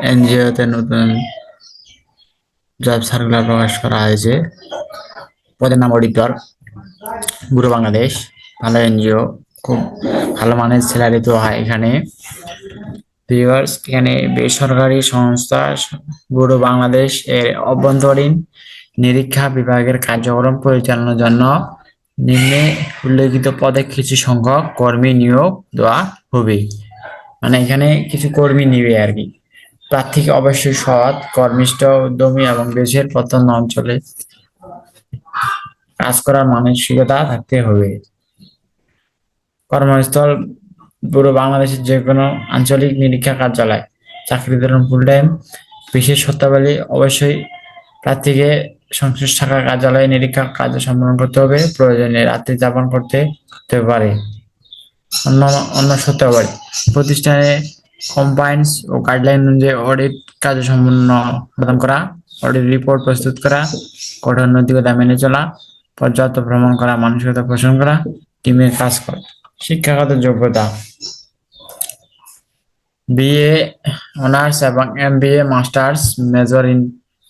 এনজিওতে নতুন job circular প্রকাশ করা হয়েছে। পদের নাম অডিটর। পুরো বাংলাদেশ। ভালো এনজিও। খুব ভালো মানের স্যালারি তো হয় এখানে। ভিউয়ার্স এখানে বেসরকারি সংস্থা পুরো বাংলাদেশ এর অভ্যন্তরীণ নিরীক্ষা বিভাগের কার্যক্রম পরিচালনার জন্য নিম্নে উল্লেখিত পদে কিছু সংখ্যক কর্মী নিয়োগ দেওয়া হবে। মানে এখানে কিছু কর্মী নিবে আর কি। প্রার্থীকে অবশ্যই সৎ, কর্মিষ্ঠ, উদ্যমী এবং দেশের প্রত্যন্ত অঞ্চলে কাজ করার মানসিকতা থাকতে হবে। কর্মস্থল পুরো বাংলাদেশের যে কোনো আঞ্চলিক নিরীক্ষা কার্যালয়, চাকরি ধরুন ফুল টাইম বিশেষ শর্তাবলী অবশ্যই প্রার্থীকে সংশ্লিষ্ট শাখা কার্যালয়ে নিরীক্ষা কার্য সম্পন্ন করতে হবে, প্রয়োজনে রাত্রি যাপন করতে হতে পারে। অন্য অন্য শর্তাবলী প্রতিষ্ঠানে কম্পাইন্স ও গাইডলাইন অনুযায়ী অডিট কার্য সম্পন্ন প্রদান করা অডিট রিপোর্ট প্রস্তুত করা, কঠোর নৈতিকতা মেনে চলা, পর্যাপ্ত ভ্রমণ করা, মানসিকতা পোষণ করা টিমের কাজ করা। শিক্ষাগত যোগ্যতা। বিএ অনার্স এবং M B A masters major in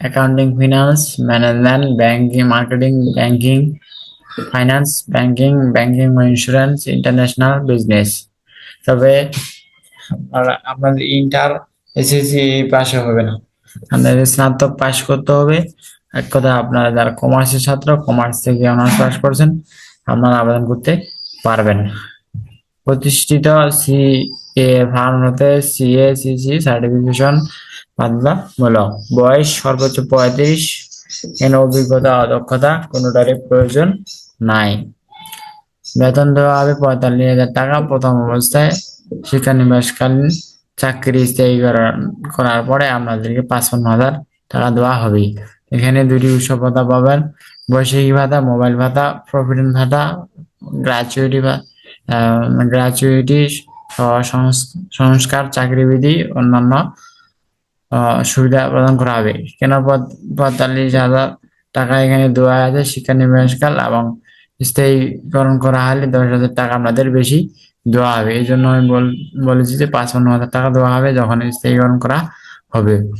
accounting finance management banking marketing banking finance banking banking insurance international business তবে আপনারা- আপনাদের ইন্টার এসএসসি পাশে হবে না। আপনাদের স্নাতক পাশ করতে হবে। এক কথা, আপনারা যারা কমার্সের ছাত্র কমার্স থেকে অনার্স পাস করছেন, আপনারা আবেদন করতে পারবেন। প্রতিষ্ঠিত সি এ ফার্ম হতে সিএ সিসি সার্টিফিকেশন বাধ্যতামূলক। বয়স সর্বোচ্চ পঁয়ত্রিশ। এখানে অভিজ্ঞতা অদক্ষতা কোনোটারই প্রয়োজন নাই। বেতন দেওয়া হবে পঁয়তাল্লিশ হাজার টাকা প্রথম অবস্থায়। শিক্ষানিবাসকালীন চাকরি স্থায়ী করার পরে আপনাদেরকে পাঁচপান্ন হাজার টাকা দেওয়া হবে এখানে দুটি উৎসব ভাতা পাবেন। বৈশাখী ভাতা, মোবাইল ভাতা প্রভিডেন্ট ভাতা, গ্র্যাচুইটি গ্র্যাচুইটি সংস্কার, চাকরিবিধি, অন্যান্য সুবিধা প্রদান করা হবে। কেন পঁয়- পঁয়তাল্লিশ হাজার টাকা এখানে দেওয়া আছে? শিক্ষা নিবাসকাল এবং স্থায়ীকরণ করা হলে দশ হাজার টাকা আপনাদের বেশি দেওয়া হবে। এই জন্য আমি বল- বলেছি যে পাঁচপান্ন হাজার টাকা দেওয়া হবে যখন স্থায়ীকরণ করা হবে।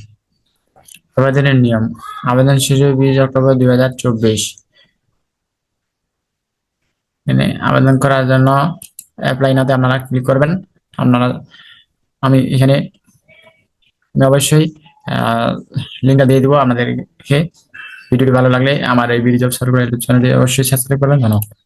আবেদনের নিয়ম। আবেদন শুরু বিশ অক্টোবর দুই হাজার চব্বিশ। এখানে আবেদন করার জন্য অ্যাপ্লাই নাতে আপনারা ক্লিক করবেন। আপনারা, আমি এখানে অবশ্যই লিঙ্কটা দিয়ে দেবো আপনাদেরকে। ভিডিওটি ভালো লাগলে আমার এই ভিডিও জব চ্যানেলটি অবশ্যই সাবস্ক্রাইব করবেন। ধন্যবাদ।